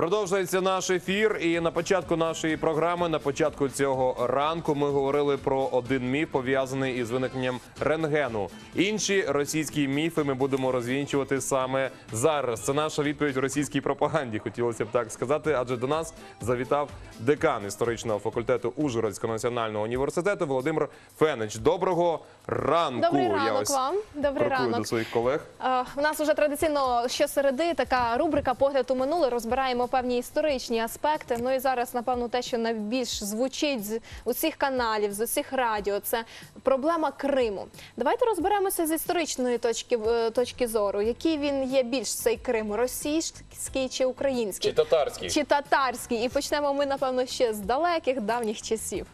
Продовжується наш ефір, і на початку нашої програми, на початку цього ранку, ми говорили про один міф пов'язаний із виникненням рентгену. Інші російські міфи ми будемо розвінчувати саме зараз. Це наша відповідь російській пропаганді. Хотілося б так сказати, адже до нас завітав декан історичного факультету Ужгородського національного університету Володимир Фенич. Доброго ранку! Добрий Я ранок ось вам. Добрий ранок. до своїх колег. Е, У нас вже традиційно щосереди така рубрика Погляд у минуле. Розбираємо певні історичні аспекти. Ну і зараз, напевно, те, що найбільш звучить з усіх каналів, з усіх радіо, це проблема Криму. Давайте розберемося з історичної точки е, точки зору. Який він є більш цей Крим російський чи український? Чи татарський? Чи татарський? І почнемо ми, напевно, ще з далеких давніх часів.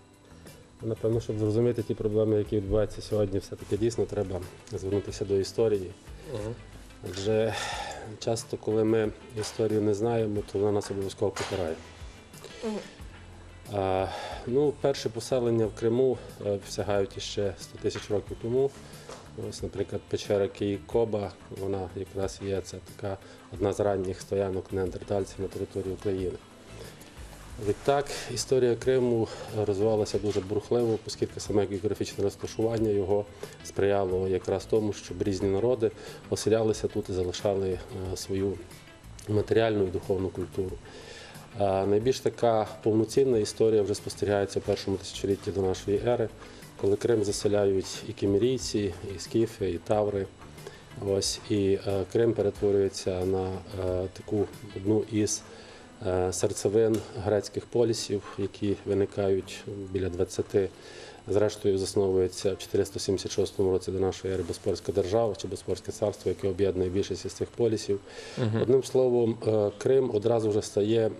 Напевно, щоб зрозуміти ті проблеми, які відбуваються сьогодні, все-таки дійсно треба звернутися до історії. Адже часто, коли ми історію не знаємо, то вона нас обов'язково покарає. А, ну, перше поселення в Криму е, сягають іще 100 тисяч років тому. Ось, наприклад, печера Київ-Коба, вона якраз є це така одна з ранніх стоянок неандертальців на території України. Відтак, історія Криму розвивалася дуже бурхливо, оскільки саме географічне розташування його сприяло якраз тому, щоб різні народи оселялися тут і залишали е, свою матеріальну і духовну культуру. Найбільш така повноцінна історія вже спостерігається в першому тисячолітті до нашої ери, коли Крим заселяють і кімерійці, і скіфи, і таври. Ось і е, Крим перетворюється на е, таку одну із е, серцевин грецьких полісів, які виникають біля 20. Зрештою, засновується в 476 році до нашої ери Боспорська держава чи Боспорське царство, яке об'єднує більшість із цих полісів. Одним словом, е, Крим одразу вже стає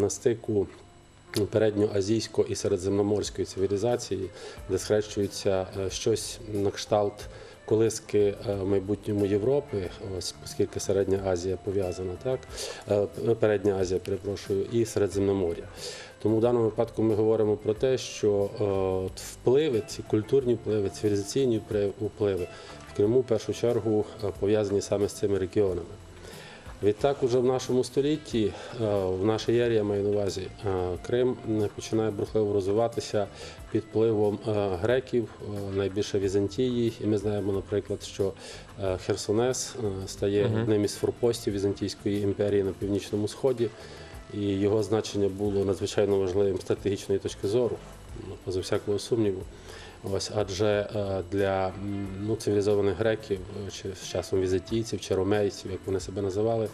на стику передньоазійської і середземноморської цивілізації, де схрещується е, щось на кшталт колиски е, в майбутньому Європи, ось оскільки Середня Азія пов'язана, так Е, Передня Азія, перепрошую, і Середземномор'я. Тому в даному випадку ми говоримо про те, що е, от впливи, ці культурні впливи, цивілізаційні впливи- в Криму в першу чергу е, пов'язані саме з цими регіонами. Відтак, уже в нашому столітті, е, в нашій ярі, я маю на увазі, е, Крим починає бурхливо розвиватися під впливом е, греків, е, найбільше Візантії. І ми знаємо, наприклад, що е, Херсонес е, стає одним із форпостів Візантійської імперії на північному сході, і його значення було надзвичайно важливим з стратегічної точки зору, ну, поза всякого сумніву. Ось, адже е, для ну, цивілізованих греків, е, чи з часом візитійців, чи ромейців, як вони себе називали,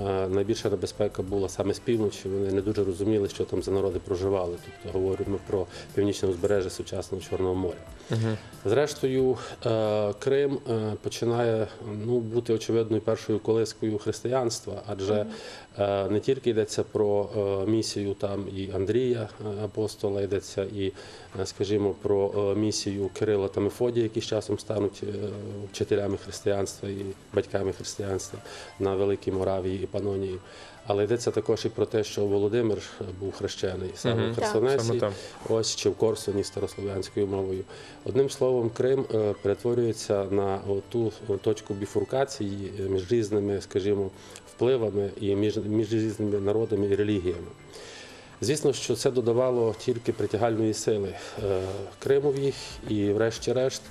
е, найбільша небезпека була саме з півночі. Вони не дуже розуміли, що там за народи проживали. Тобто говоримо про північне узбережжя сучасного Чорного моря. Зрештою, е, Крим починає ну, бути очевидною першою колискою християнства, адже не тільки йдеться про е, місію там і Андрія е, апостола, йдеться і, е, скажімо, про е, місію Кирила та Мефодія, які з часом стануть е, вчителями християнства і батьками християнства на Великій Моравії і Панонії. Але йдеться також і про те, що Володимир був хрещений саме Мгм. в Херсонесі. Ось чи в Корсуні старослов'янською мовою. Одним словом, Крим е, перетворюється на ту точку біфуркації е, між різними, скажімо, впливами і між, між різними народами і релігіями. Звісно, що це додавало тільки притягальної сили е, Кримові, і, врешті-решт,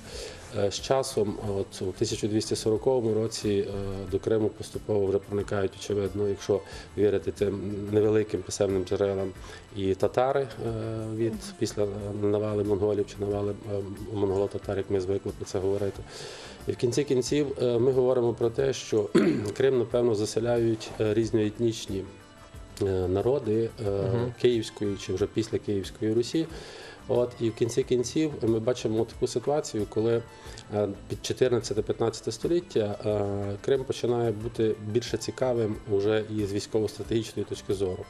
е, з часом, от у 1240 році, е, до Криму поступово вже проникають, очевидно, якщо вірити тим невеликим писемним джерелам, і татари від після навали монголів чи навали монголо-татар, як ми звикли про це говорити. І в кінці кінців е, ми говоримо про те, що Крим, напевно, заселяють е, різноетнічні е, народи Київської чи вже після Київської Русі. От і в кінці кінців ми бачимо таку ситуацію, коли е, під 14-15 століття е, Крим починає бути більше цікавим уже і з військово-стратегічної точки зору.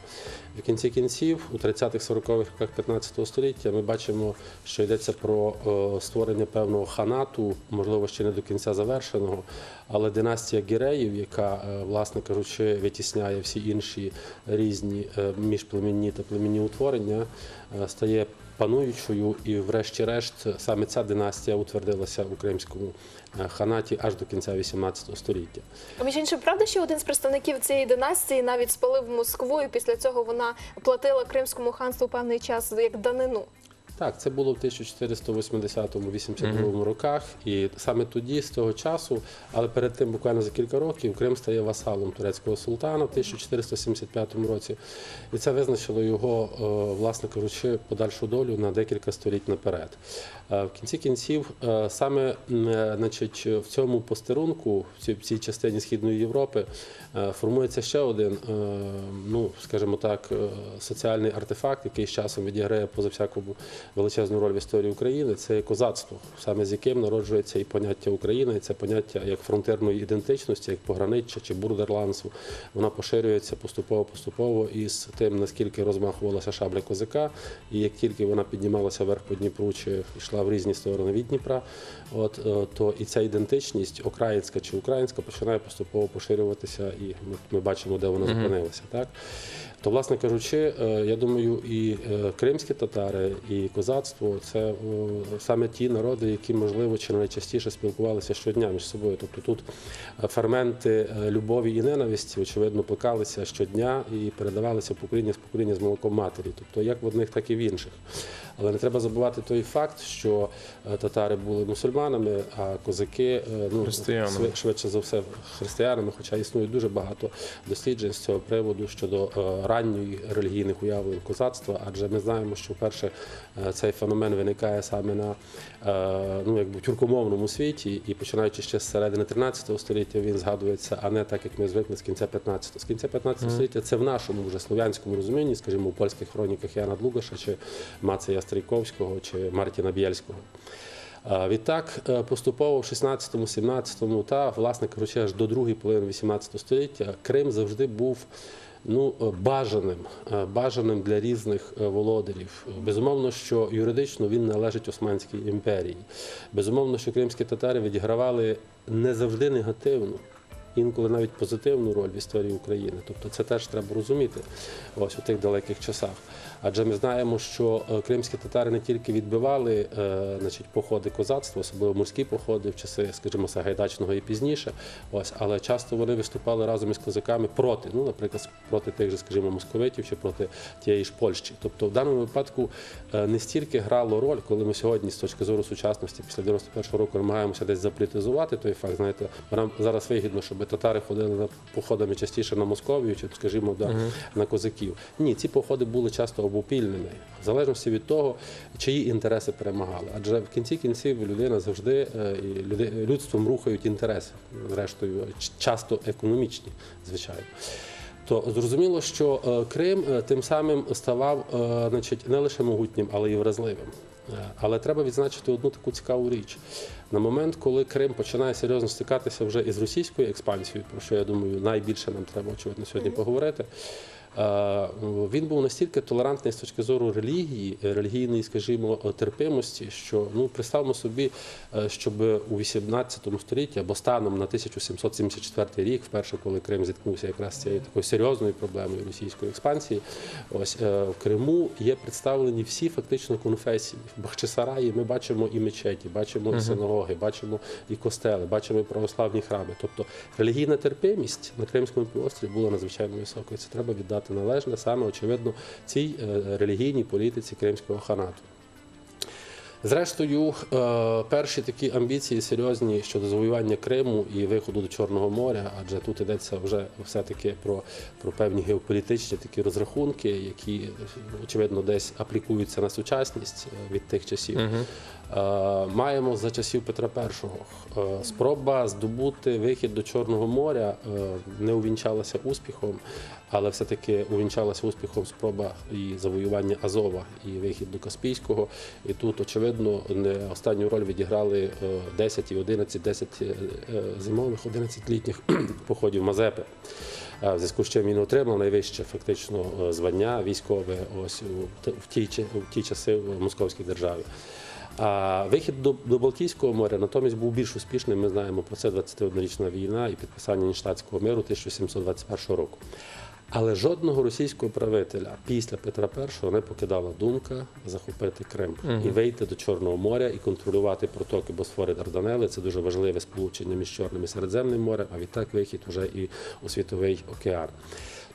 В кінці кінців, у 30-х 40-х роках 15 століття, ми бачимо, що йдеться про е, створення певного ханату, можливо, ще не до кінця завершеного, але династія Гіреїв, яка, власне кажучи, витісняє всі інші різні міжплемінні та племінні утворення, стає пануючою, і, врешті-решт, саме ця династія утвердилася у кримському е, ханаті аж до кінця 18 століття. Між іншим, правда, що один з представників цієї династії навіть спалив Москву, і після цього вона платила Кримському ханству певний час як данину. Так, це було в 1480-82 роках, і саме тоді, з того часу, але перед тим буквально за кілька років, Крим стає васалом турецького султана в 1475 році, і це визначило його, е, власне кажучи, подальшу долю на декілька століть наперед. Е, В кінці кінців, е, саме значить, в цьому постерунку, в цій- частині Східної Європи, формується ще один, ну скажімо так, соціальний артефакт, який з часом відіграє поза всякому величезну роль в історії України. Це козацтво, саме з яким народжується і поняття України, і це поняття як фронтирної ідентичності, як пограниччя чи бурдерландсу. Вона поширюється поступово поступово із тим, наскільки розмахувалася шабля козака, і як тільки вона піднімалася вверх по Дніпру чи йшла в різні сторони від Дніпра, от е, то і ця ідентичність, українська чи українська, починає поступово поширюватися, і ми, ми бачимо, де вона зупинилася. Так то, власне кажучи, е, я думаю, і е, кримські татари, і козацтво це саме ті народи, які можливо чи найчастіше спілкувалися щодня між собою. Тобто тут е, ферменти любові і ненависті, очевидно, плекалися щодня і передавалися покоління з покоління з молоком матері, тобто як в одних, так і в інших. Але не треба забувати той факт, що е, татари були мусульманами, а козаки е, ну, швидше за все християнами, хоча існує дуже багато досліджень з цього приводу щодо е, ранньої релігійних уявлень козацтва, адже ми знаємо, що вперше цей феномен виникає саме на ну, якби, тюркомовному світі, і починаючи ще з середини 13 століття він згадується, а не так, як ми звикли з кінця 15-го. З кінця 15 століття це в нашому вже слов'янському розумінні, скажімо, у польських хроніках Яна Длугаша чи Мацея Стрійковського чи Мартіна Бєльського. Відтак, е, поступово в 16, 17 та, власне кажучи, аж до другої половини 18 століття Крим завжди був ну, е, бажаним, е, бажаним для різних володарів. Безумовно, що юридично він належить Османській імперії. Безумовно, що кримські татари відігравали не завжди негативну. Інколи навіть позитивну роль в історії України. Тобто це теж треба розуміти ось у тих далеких часах. Адже ми знаємо, що е, кримські татари не тільки відбивали е, значить, походи козацтва, особливо морські походи в часи, скажімо, Сагайдачного і пізніше, ось, але часто вони виступали разом із козаками проти, ну, наприклад, проти тих же, скажімо, московитів чи проти тієї ж Польщі. Тобто в даному випадку е, не стільки грало роль, коли ми сьогодні з точки зору сучасності після 91-го року намагаємося десь заполітизувати той факт, знаєте, нам зараз вигідно, щоб татари ходили на походами частіше на Московію чи, скажімо, да, на козаків. Ні, ці походи були часто обопільними, в залежності від того, чиї інтереси перемагали. Адже в кінці кінців людина завжди е, і люди, людством рухають інтереси, зрештою, часто економічні, звичайно. То зрозуміло, що е, Крим е, тим самим ставав значить, не лише могутнім, але й вразливим. Е, Але треба відзначити одну таку цікаву річ. На момент, коли Крим починає серйозно стикатися вже із російською експансією, про що я думаю, найбільше нам треба очевидно сьогодні поговорити. Він був настільки толерантний з точки зору релігії, релігійної, скажімо, терпимості, що ну представимо собі, е, щоб у 18 столітті або станом на 1774 рік, вперше, коли Крим зіткнувся якраз з цією такою серйозною проблемою російської експансії, ось е, в Криму є представлені всі фактично конфесії. В Бахчисараї ми бачимо і мечеті, бачимо і синагоги, бачимо і костели, бачимо і православні храми. Тобто релігійна терпимість на Кримському півострові була надзвичайно високою. Це треба віддати належне саме очевидно цій е, релігійній політиці Кримського ханату. Зрештою, е, перші такі амбіції серйозні щодо завоювання Криму і виходу до Чорного моря, адже тут йдеться вже все-таки про, про певні геополітичні такі розрахунки, які очевидно десь аплікуються на сучасність е, від тих часів. Е, Маємо за часів Петра І. Е, Спроба здобути вихід до Чорного моря е, не увінчалася успіхом, але все-таки увінчалася успіхом спроба і завоювання Азова, і вихід до Каспійського. І тут, очевидно, не останню роль відіграли е, 10 і 11, 10 е, е, зимових, 11 літніх походів Мазепи. Е, В зв'язку з чим він отримав найвище фактично е, звання військове ось у ті, в ті часи в Московській державі. А вихід до, до Балтійського моря натомість був більш успішним. Ми знаємо про це 21-річна війна і підписання Ніштатського миру 1721 року. Але жодного російського правителя після Петра І не покидала думка захопити Крим і вийти до Чорного моря і контролювати протоки Босфори Дарданели. Це дуже важливе сполучення між Чорним і Середземним морем, а відтак вихід вже і у світовий океан.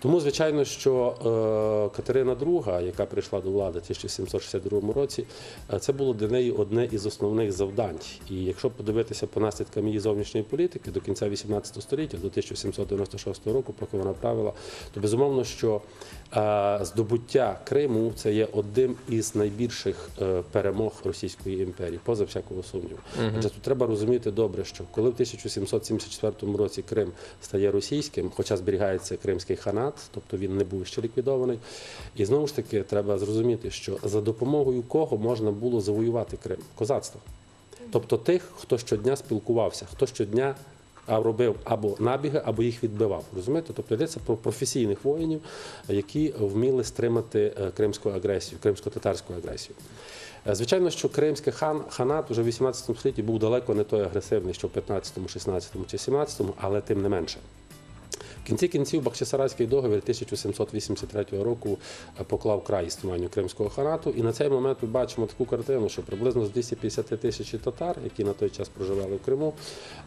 Тому, звичайно, що е, Катерина II, яка прийшла до влади в 1762 році, е, це було для неї одне із основних завдань. І якщо подивитися по наслідкам її зовнішньої політики до кінця 18 століття, до 1796 року, поки вона правила, то безумовно, що здобуття Криму це є одним із найбільших е, перемог Російської імперії, поза всякого сумніву. Адже тут треба розуміти добре, що коли в 1774 році Крим стає російським, хоча зберігається кримський ханат, тобто він не був ще ліквідований. І знову ж таки треба зрозуміти, що за допомогою кого можна було завоювати Крим? Козацтво. Тобто тих, хто щодня спілкувався, хто щодня а, робив або набіги, або їх відбивав. Розумієте? Тобто йдеться про професійних воїнів, які вміли стримати е, кримську агресію, кримсько-татарську агресію. Е, Звичайно, що кримський хан ханат уже в 18 столітті був далеко не той агресивний, що в 15, 16 чи 17, але тим не менше. В кінці кінців Бахчисарайський договір 1783 року е, поклав край існуванню Кримського ханату. І на цей момент ми бачимо таку картину, що приблизно з 250 тисяч татар, які на той час проживали в Криму,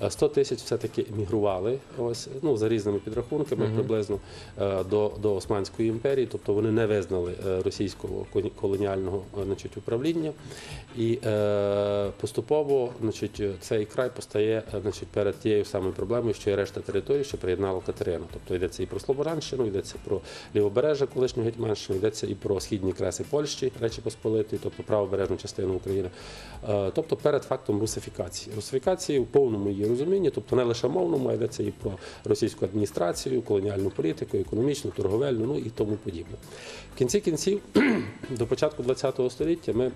е, 100 тисяч все-таки емігрували ось, ну, за різними підрахунками приблизно е, до, до Османської імперії, тобто вони не визнали е, російського колоніального е, значить, управління. І е, поступово значить, цей край постає е, значить, перед тією самою проблемою, що і решта території, що приєднала Катерина. Тобто йдеться і про Слободанщину, йдеться про лівобережжя колишнього Гетьманщини, йдеться і про східні креси Польщі, Речі Посполитої, тобто правобережну частину України. Е, тобто перед фактом русифікації. Русифікації в повному її розумінні, тобто не лише мовному, а йдеться і про російську адміністрацію, колоніальну політику, економічну, торговельну, ну і тому подібне. В кінці кінців, до початку ХХ століття, ми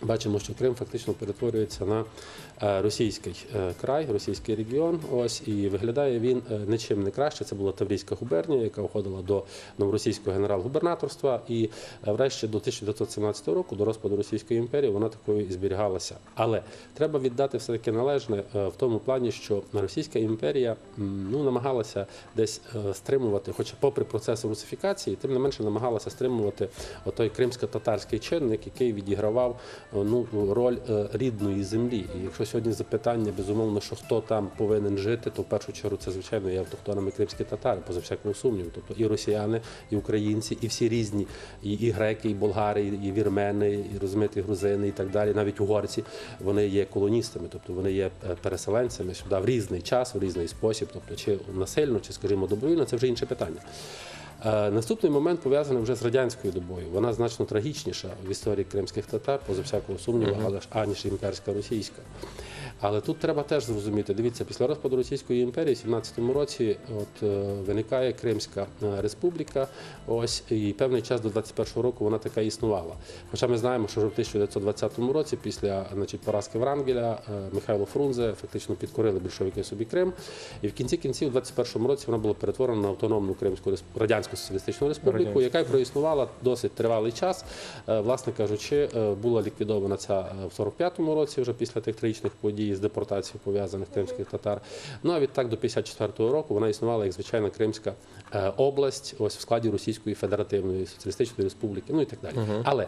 Бачимо, що Крим фактично перетворюється на е, російський е, край, російський регіон. Ось і виглядає він е, нічим не краще. Це була Таврійська губернія, яка входила до новоросійського генерал-губернаторства. І врешті до 1917 року, до розпаду Російської імперії, вона такою і зберігалася. Але треба віддати все таки належне в тому плані, що Російська імперія ну намагалася десь стримувати, хоча попри процес русифікації, тим не менше намагалася стримувати отой кримсько-татарський чинник, який відігравав ну роль е, рідної землі. І якщо сьогодні запитання, безумовно, що хто там повинен жити, то в першу чергу це звичайно є автохтонами кримські татари, поза всякого сумніву. Тобто і росіяни, і українці, і всі різні, і, і греки, і болгари, і, вірмени, і розумієте, і грузини, і так далі. Навіть угорці вони є колоністами, тобто вони є е, переселенцями сюди в різний час, в різний спосіб, тобто чи насильно, чи скажімо добровільно, це вже інше питання. Е, Наступний момент пов'язаний вже з радянською добою. Вона значно трагічніша в історії кримських татар, поза всякого сумніву, але ж аніж імперська російська. Але тут треба теж зрозуміти. Дивіться, після розпаду Російської імперії, в 17-му році, от е, виникає Кримська е, республіка. Ось і певний час до 21-го року вона така існувала. Хоча ми знаємо, що вже в 1920 році, після значить, поразки Врангеля, Михайло Фрунзе фактично підкорили більшовики собі Крим. І в кінці кінців, у 21-му році, вона була перетворена на автономну Кримську Респ- радянську соціалістичну республіку, Радянську. яка й проіснувала досить тривалий час. Е, Власне кажучи, е, була ліквідована ця е, в 45-му році, вже після тих трагічних подій з депортацією пов'язаних кримських татар. Ну а відтак до 54-го року вона існувала як звичайна Кримська область, ось в складі Російської Федеративної Соціалістичної Республіки, ну і так далі. Але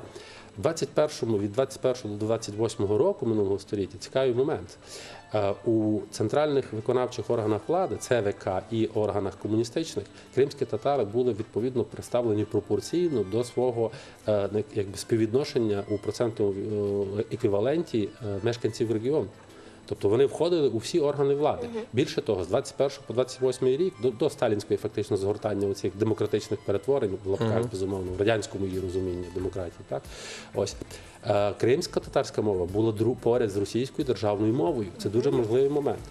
в 21-му, від 21 до 28 року минулого століття цікавий момент. Е, У центральних виконавчих органах влади, ЦВК і органах комуністичних, кримські татари були відповідно представлені пропорційно до свого е, якби співвідношення у процентовому е, еквіваленті мешканців регіону. Тобто вони входили у всі органи влади. Більше того, з 21 по 28 рік до, до сталінської фактично згортання цих демократичних перетворень в лапках, безумовно, в радянському її розумінні демократії. Так ось е, кримська татарська мова була дру, поряд з російською державною мовою. Це дуже можливий момент.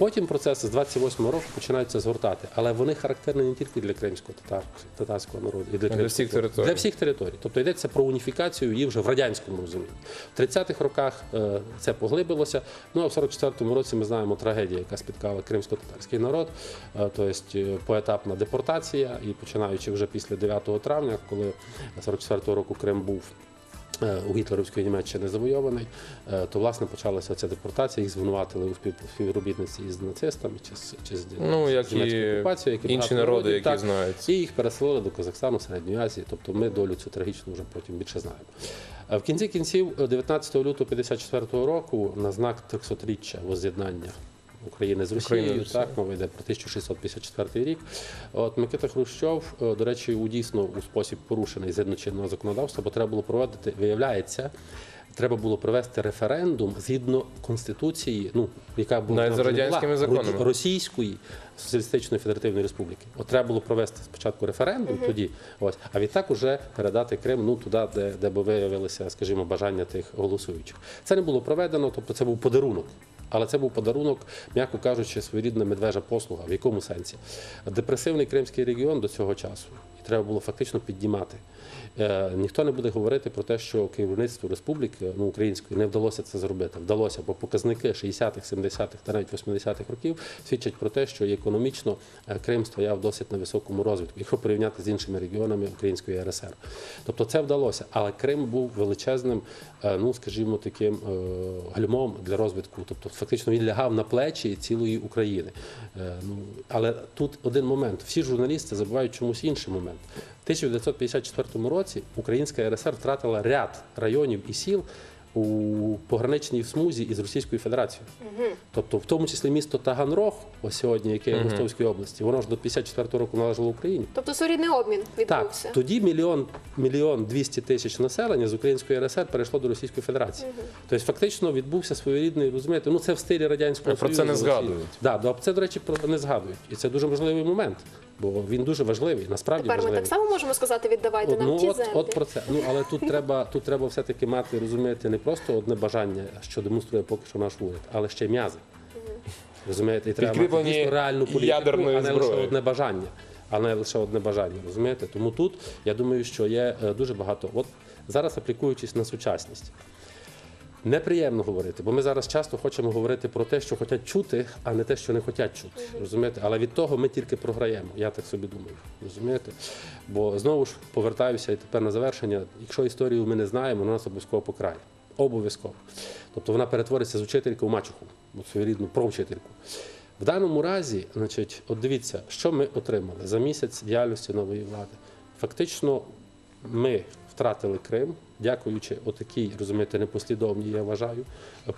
Потім процеси з 28 року починаються згортати, але вони характерні не тільки для кримського татар, татарського народу, і для, Для всіх територій. Для всіх територій. Тобто йдеться про уніфікацію її вже в радянському розумінні. В 30-х роках е, це поглибилося. Ну а в 44-му році ми знаємо трагедію, яка спіткала кримсько-татарський народ, е, тобто е, поетапна депортація, і починаючи вже після 9 травня, коли 44-го року Крим був у гітлерівської Німеччини завойований, е, то власне почалася ця депортація. Їх звинуватили у спів- співробітниці із нацистами чи з чи з Ну, з як і німецькою окупацією, як і інші народи, народів, які так. знають. І їх переселили до Казахстану, Середньої Азії. Тобто ми долю цю трагічну вже потім більше знаємо. Е, В кінці кінців, е, 19 лютого 54 року, на знак 300-річчя воз'єднання України з Росією, України з Росією. так мова йде про 1654 рік. От Микита Хрущов, е, до речі, у дійсно у спосіб порушений згідно законодавства, бо треба було проводити, виявляється. Треба було провести референдум згідно конституції, ну яка була Навіть за радянськими була, законами. Російської соціалістичної федеративної республіки. От треба було провести спочатку референдум тоді, ось, а відтак уже передати Крим ну туди, де, де би виявилося, скажімо, бажання тих голосуючих. Це не було проведено, тобто це був подарунок. Але це був подарунок, м'яко кажучи, своєрідна медвежа послуга. В якому сенсі? Депресивний кримський регіон до цього часу і треба було фактично піднімати. Е, ніхто не буде говорити про те, що керівництву республіки ну, української не вдалося це зробити. Вдалося, бо показники 60-х, 70-х та навіть 80-х років свідчать про те, що економічно е, Крим стояв досить на високому розвитку, якщо порівняти з іншими регіонами Української РСР. Тобто це вдалося, але Крим був величезним, е, ну скажімо, таким гальмом для розвитку. Тобто, фактично він лягав на плечі цілої України. Ну але тут один момент. Всі журналісти забувають чомусь інший момент. В 1954 році Українська РСР втратила ряд районів і сіл у пограничній смузі із Російською Федерацією. Тобто, в тому числі місто Таганрог, ось сьогодні, яке є в Ростовській області, воно ж до 54 року належало Україні. Тобто своєрідний обмін Так, відбувся. тоді мільйон мільйон 200 тисяч населення з Української РСР перейшло до Російської Федерації. Тобто, фактично відбувся своєрідний, розумієте, ну це в стилі радянського Про це не згадують. Да, да, це, до речі, про не згадують. І це дуже важливий момент, бо він дуже важливий, насправді Тепер ми так само можемо сказати, віддавайте нам Ну ті от, землі. от про це. Ну але тут треба, тут треба все-таки мати, розумієте, не просто одне бажання, що демонструє поки що наш уряд, але ще й м'язи. Розумієте, і треба мати дійсно реальну політику, а не лише одне бажання. А не лише одне бажання, розумієте? Тому тут я думаю, що є е, дуже багато. От зараз аплікуючись на сучасність. Неприємно говорити, бо ми зараз часто хочемо говорити про те, що хочуть чути, а не те, що не хочуть чути. Розумієте? Але від того ми тільки програємо. Я так собі думаю. Розумієте? Бо знову ж повертаюся і тепер на завершення. Якщо історію ми не знаємо, вона нас обов'язково покрає. Обов'язково. Тобто вона перетвориться з учительки в мачуху, от своєрідну провчительку. В даному разі, значить, от дивіться, що ми отримали за місяць діяльності нової влади. Фактично, ми втратили Крим, дякуючи отакій, розумієте, непослідовній, я вважаю,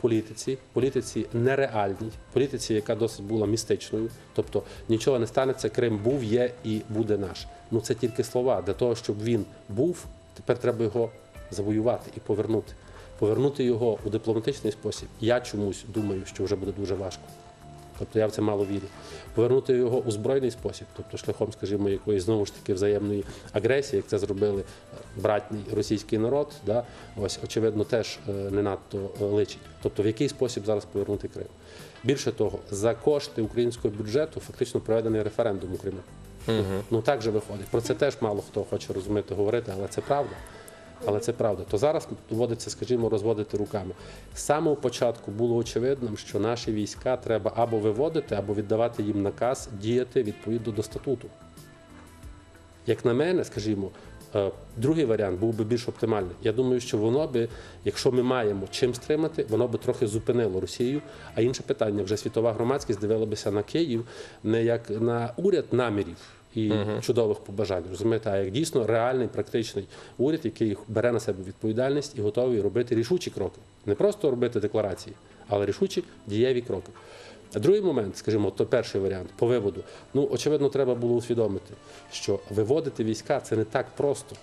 політиці, політиці нереальній, політиці, яка досить була містичною. Тобто нічого не станеться, Крим був, є і буде наш. Ну це тільки слова. Для того, щоб він був, тепер треба його завоювати і повернути. Повернути його у дипломатичний спосіб. Я чомусь думаю, що вже буде дуже важко. Тобто я в це мало вірю. Повернути його у збройний спосіб, тобто шляхом, скажімо, якоїсь знову ж таки взаємної агресії, як це зробили братній російський народ, да, ось очевидно теж е, не надто е, личить. Тобто, в який спосіб зараз повернути Крим? Більше того, за кошти українського бюджету фактично проведений референдум у Криму. Ну так же виходить. Про це теж мало хто хоче розуміти, говорити, але це правда. Але це правда. То зараз доводиться, скажімо, розводити руками. З самого початку було очевидним, що наші війська треба або виводити, або віддавати їм наказ діяти відповідно до статуту. Як на мене, скажімо, е, другий варіант був би більш оптимальний. Я думаю, що воно би, якщо ми маємо чим стримати, воно би трохи зупинило Росію. А інше питання, вже світова громадськість дивилася на Київ не як на уряд намірів. І чудових побажань, розумієте, а як дійсно реальний практичний уряд, який бере на себе відповідальність і готовий робити рішучі кроки, не просто робити декларації, але рішучі дієві кроки. А Другий момент, скажімо, то перший варіант по виводу. Ну, очевидно, треба було усвідомити, що виводити війська це не так просто.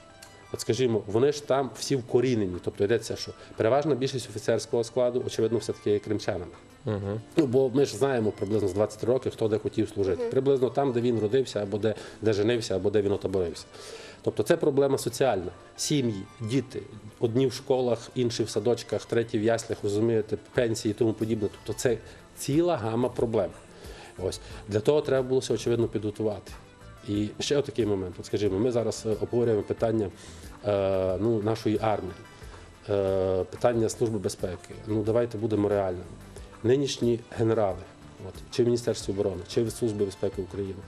От скажімо, вони ж там всі вкорінені. Тобто йдеться, що переважна більшість офіцерського складу, очевидно, все-таки є кримчанами. Ну, бо ми ж знаємо приблизно з 20 років, хто де хотів служити. Приблизно там, де він родився, або де, де женився, або де він отоборився. Тобто це проблема соціальна. Сім'ї, діти, одні в школах, інші в садочках, треті в яслях, розумієте, пенсії і тому подібне. Тобто це ціла гама проблем. Ось для того треба було все очевидно підготувати. І ще отакий момент. От скажімо, ми зараз е, обговорюємо питання е, ну, нашої армії, е, питання Служби безпеки. Ну давайте будемо реальними. Нинішні генерали, от, чи в Міністерстві оборони, чи в Службі безпеки України,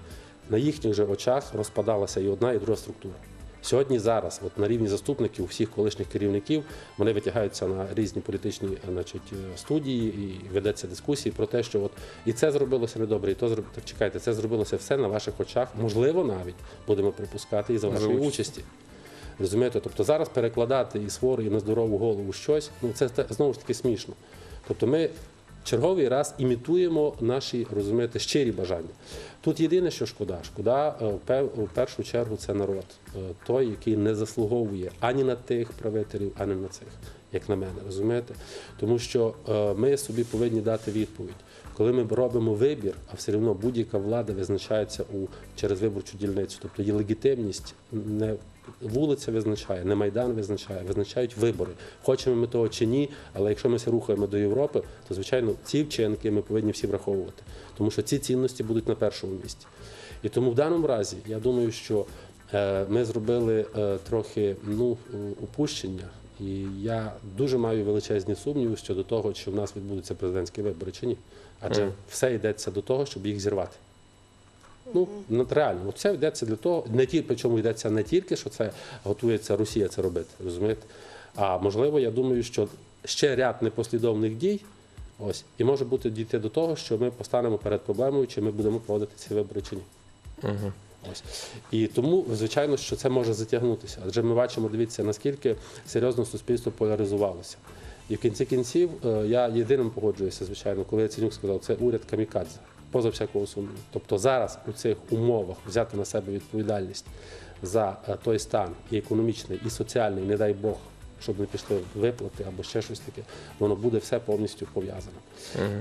на їхніх же очах розпадалася і одна, і друга структура. Сьогодні зараз, от на рівні заступників, всіх колишніх керівників, вони витягаються на різні політичні значить, е, студії і ведеться дискусії про те, що от і це зробилося недобре, і то зроб... Так чекайте, це зробилося все на ваших очах. Можливо, навіть будемо припускати і за вашої участі. Розумієте? Тобто зараз перекладати із хворої на здорову голову щось, ну це знову ж таки смішно. Тобто ми черговий раз імітуємо наші, розумієте, щирі бажання. Тут єдине, що шкода, шкода е, в першу чергу це народ, е, той, який не заслуговує ані на тих правителів, ані на цих, як на мене, розумієте? Тому що е, ми собі повинні дати відповідь. Коли ми робимо вибір, а все одно будь-яка влада визначається у через виборчу дільницю, тобто її легітимність не вулиця визначає, не майдан визначає, визначають вибори. Хочемо ми того чи ні, але якщо ми все рухаємо до Європи, то звичайно ці вчинки ми повинні всі враховувати, тому що ці цінності будуть на першому місці. І тому в даному разі я думаю, що е, ми зробили е, трохи ну, упущення. І я дуже маю величезні сумніви щодо того, чи в нас відбудуться президентські вибори чи ні. Адже Мгм. все йдеться до того, щоб їх зірвати. Ну, ну, реально, ну, це йдеться для того, не ті, причому йдеться не тільки, що це готується Росія це робити, розумієте? А можливо, я думаю, що ще ряд непослідовних дій, ось, і може бути дійти до того, що ми постанемо перед проблемою, чи ми будемо проводити ці вибори чи ні. Угу. Ось. І тому, звичайно, що це може затягнутися. Адже ми бачимо, дивіться, наскільки серйозно суспільство поляризувалося. І в кінці кінців е, я єдиним погоджуюся, звичайно, коли Яценюк сказав, це уряд камікадзе, поза всякого сумніву. Тобто зараз у цих умовах взяти на себе відповідальність за е, той стан і економічний, і соціальний, не дай Бог, щоб не пішли виплати або ще щось таке, воно буде все повністю пов'язано.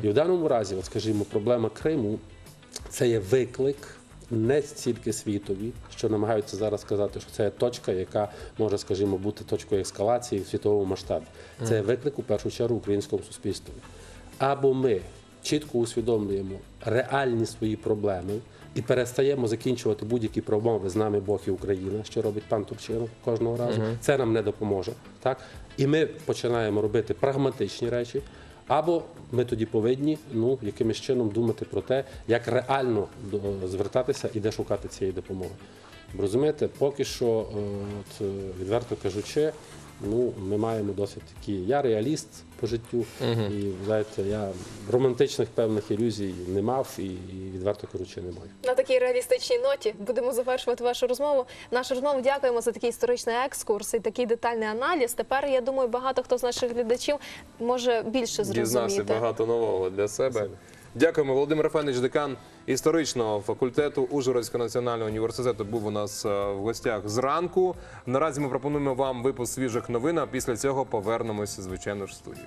І в даному разі, от скажімо, проблема Криму це є виклик не стільки світові, що намагаються зараз сказати, що це є точка, яка може, скажімо, бути точкою ескалації в світовому масштабі. Це є виклик у першу чергу українському суспільству. Або ми чітко усвідомлюємо реальні свої проблеми і перестаємо закінчувати будь-які промови з нами Бог і Україна, що робить пан Турчинов кожного разу. Це нам не допоможе. Так? І ми починаємо робити прагматичні речі. Або ми тоді повинні ну якимось чином думати про те, як реально до- звертатися і де шукати цієї допомоги. Бо розумієте, поки що, е, от, е, відверто кажучи, ну ми маємо досить такі. Я реаліст по життю, і знаєте, я романтичних певних ілюзій не мав і, і відверто кажучи, не маю. На такій реалістичній ноті будемо завершувати вашу розмову. Нашу розмову дякуємо за такий історичний екскурс і такий детальний аналіз. Тепер я думаю, багато хто з наших глядачів може більше Дізнався багато нового для себе. Дякуємо, Володимир Фенич, декан історичного факультету Ужгородського національного університету, був у нас е, в гостях зранку. Наразі ми пропонуємо вам випуск свіжих новин. А після цього повернемося, звичайно ж, в студію.